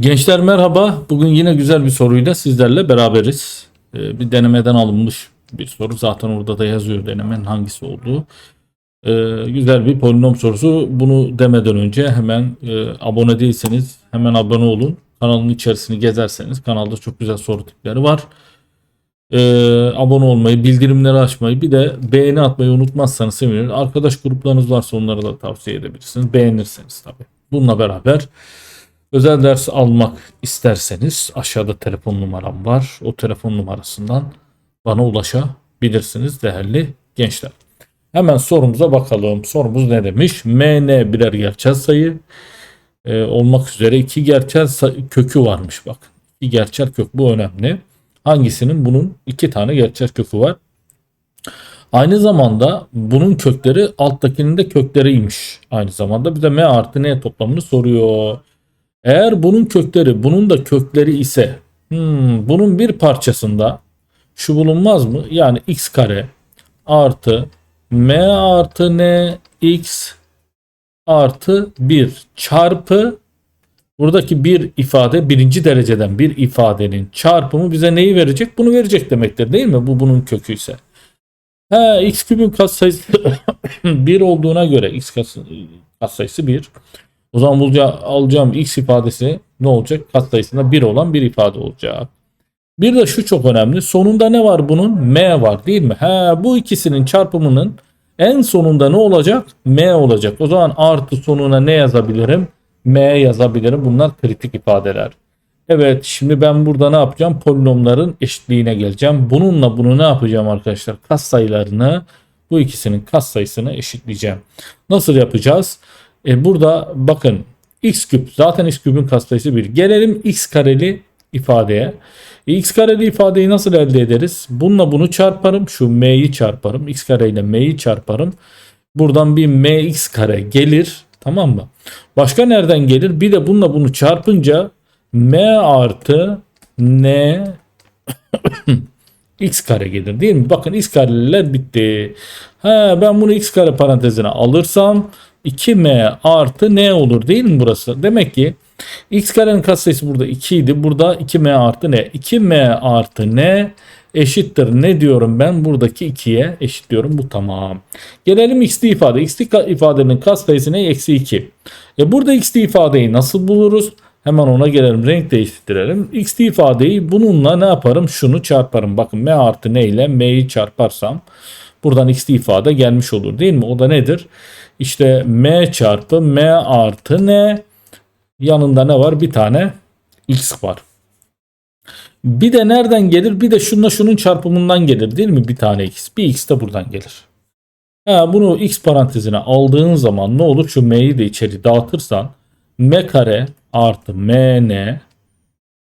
Gençler merhaba. Bugün yine güzel bir soruyla sizlerle beraberiz. Ee, bir denemeden alınmış bir soru. Zaten orada da yazıyor denemenin hangisi olduğu. Ee, güzel bir polinom sorusu. Bunu demeden önce hemen e, abone değilseniz hemen abone olun. Kanalın içerisini gezerseniz kanalda çok güzel soru tipleri var. Ee, abone olmayı, bildirimleri açmayı bir de beğeni atmayı unutmazsanız sevinirim. Arkadaş gruplarınız varsa onlara da tavsiye edebilirsiniz. Beğenirseniz tabii. Bununla beraber Özel ders almak isterseniz aşağıda telefon numaram var. O telefon numarasından bana ulaşabilirsiniz değerli gençler. Hemen sorumuza bakalım. Sorumuz ne demiş? MN birer gerçel sayı e, olmak üzere iki gerçel sayı, kökü varmış bak. İki gerçel kök bu önemli. Hangisinin? Bunun iki tane gerçel kökü var. Aynı zamanda bunun kökleri alttakinin de kökleriymiş. Aynı zamanda bize m artı n toplamını soruyor. Eğer bunun kökleri bunun da kökleri ise hmm, bunun bir parçasında şu bulunmaz mı? Yani x kare artı m artı n x artı 1 çarpı buradaki bir ifade birinci dereceden bir ifadenin çarpımı bize neyi verecek? Bunu verecek demektir değil mi? Bu bunun kökü ise. He, x küpün katsayısı 1 olduğuna göre x katsayısı 1. O zaman bulacağı, alacağım x ifadesi ne olacak? Katsayısında 1 olan bir ifade olacak. Bir de şu çok önemli. Sonunda ne var bunun? M var değil mi? He, bu ikisinin çarpımının en sonunda ne olacak? M olacak. O zaman artı sonuna ne yazabilirim? M yazabilirim. Bunlar kritik ifadeler. Evet şimdi ben burada ne yapacağım? Polinomların eşitliğine geleceğim. Bununla bunu ne yapacağım arkadaşlar? Katsayılarını bu ikisinin katsayısını eşitleyeceğim. Nasıl yapacağız? E burada bakın x küp zaten x küpün katsayısı 1. Gelelim x kareli ifadeye. E, x kareli ifadeyi nasıl elde ederiz? Bununla bunu çarparım. Şu m'yi çarparım. x kare ile m'yi çarparım. Buradan bir mx kare gelir. Tamam mı? Başka nereden gelir? Bir de bununla bunu çarpınca m artı n x kare gelir değil mi? Bakın x kareler bitti. Ha, ben bunu x kare parantezine alırsam 2m artı n olur değil mi burası? Demek ki x karenin katsayısı burada 2 idi. Burada 2m artı n. 2m artı n eşittir ne diyorum ben? Buradaki 2'ye eşitliyorum. Bu tamam. Gelelim x'li ifade. x'li ifadenin katsayısı ne? Eksi 2. E burada x'li ifadeyi nasıl buluruz? Hemen ona gelelim. Renk değiştirelim. x'li ifadeyi bununla ne yaparım? Şunu çarparım. Bakın m artı n ile m'yi çarparsam buradan x'li ifade gelmiş olur değil mi? O da nedir? İşte m çarpı m artı n yanında ne var? Bir tane x var. Bir de nereden gelir? Bir de şununla şunun çarpımından gelir değil mi? Bir tane x. Bir x de buradan gelir. Ha, bunu x parantezine aldığın zaman ne olur? Şu m'yi de içeri dağıtırsan m kare artı mn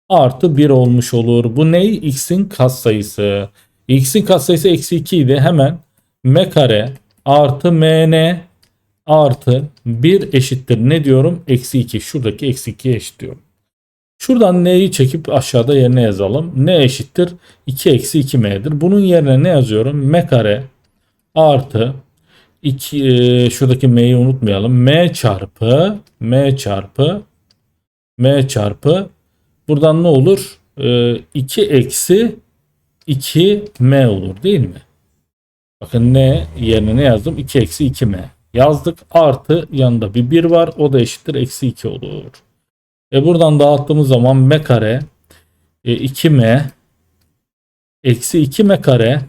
artı 1 olmuş olur. Bu ne? x'in katsayısı. X'in katsayısı eksi 2 idi. Hemen m kare artı mn artı 1 eşittir ne diyorum? Eksi 2. Şuradaki eksi 2'ye eşitliyorum. Şuradan n'yi çekip aşağıda yerine yazalım. n eşittir 2 eksi 2m'dir. Bunun yerine ne yazıyorum? m kare artı 2 e, şuradaki m'yi unutmayalım. m çarpı m çarpı m çarpı buradan ne olur? E, 2 eksi 2m olur değil mi? Bakın n yerine ne yazdım? 2 eksi 2m yazdık. Artı yanında bir 1 var. O da eşittir. Eksi 2 olur. E buradan dağıttığımız zaman m kare e, 2m eksi 2m kare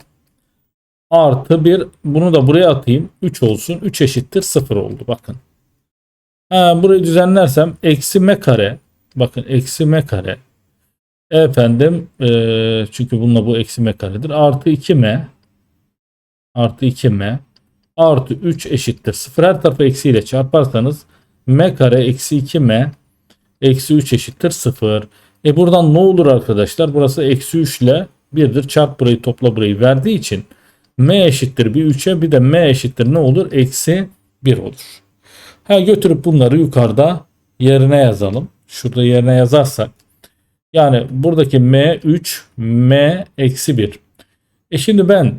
artı 1 bunu da buraya atayım. 3 olsun. 3 eşittir 0 oldu. Bakın. Ha, burayı düzenlersem eksi m kare bakın eksi m kare efendim e, çünkü bununla bu eksi m karedir. Artı 2m artı 2m artı 3 eşittir 0. Her tarafı eksiyle çarparsanız m kare eksi 2m eksi 3 eşittir 0. E buradan ne olur arkadaşlar? Burası eksi 3 ile 1'dir. Çarp burayı topla burayı verdiği için m eşittir bir 3'e bir de m eşittir ne olur? Eksi 1 olur. Ha götürüp bunları yukarıda yerine yazalım. Şurada yerine yazarsak. Yani buradaki m 3 m eksi 1. E şimdi ben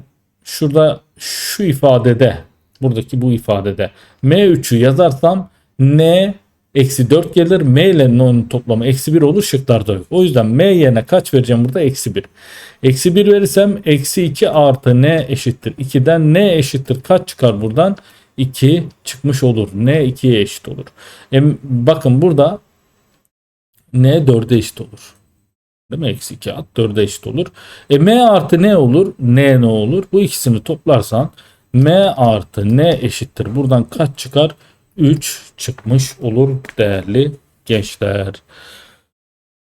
şurada şu ifadede buradaki bu ifadede m3'ü yazarsam n eksi 4 gelir. M ile N'nin toplamı eksi 1 olur. Şıklarda yok. O yüzden M yerine kaç vereceğim burada? Eksi 1. Eksi 1 verirsem eksi 2 artı N eşittir. 2'den N eşittir. Kaç çıkar buradan? 2 çıkmış olur. N 2'ye eşit olur. E, bakın burada N 4'e eşit olur. Değil mi? Eksi 2 at 4'e eşit olur. E M artı ne olur? N ne olur? Bu ikisini toplarsan M artı N eşittir. Buradan kaç çıkar? 3 çıkmış olur değerli gençler.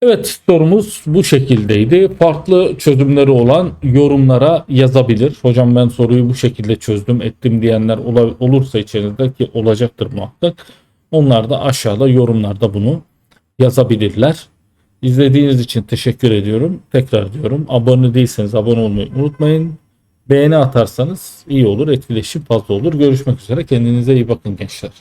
Evet sorumuz bu şekildeydi. Farklı çözümleri olan yorumlara yazabilir. Hocam ben soruyu bu şekilde çözdüm ettim diyenler olursa içerisinde ki olacaktır muhakkak. Onlar da aşağıda yorumlarda bunu yazabilirler. İzlediğiniz için teşekkür ediyorum. Tekrar diyorum abone değilseniz abone olmayı unutmayın. Beğeni atarsanız iyi olur. Etkileşim fazla olur. Görüşmek üzere. Kendinize iyi bakın gençler.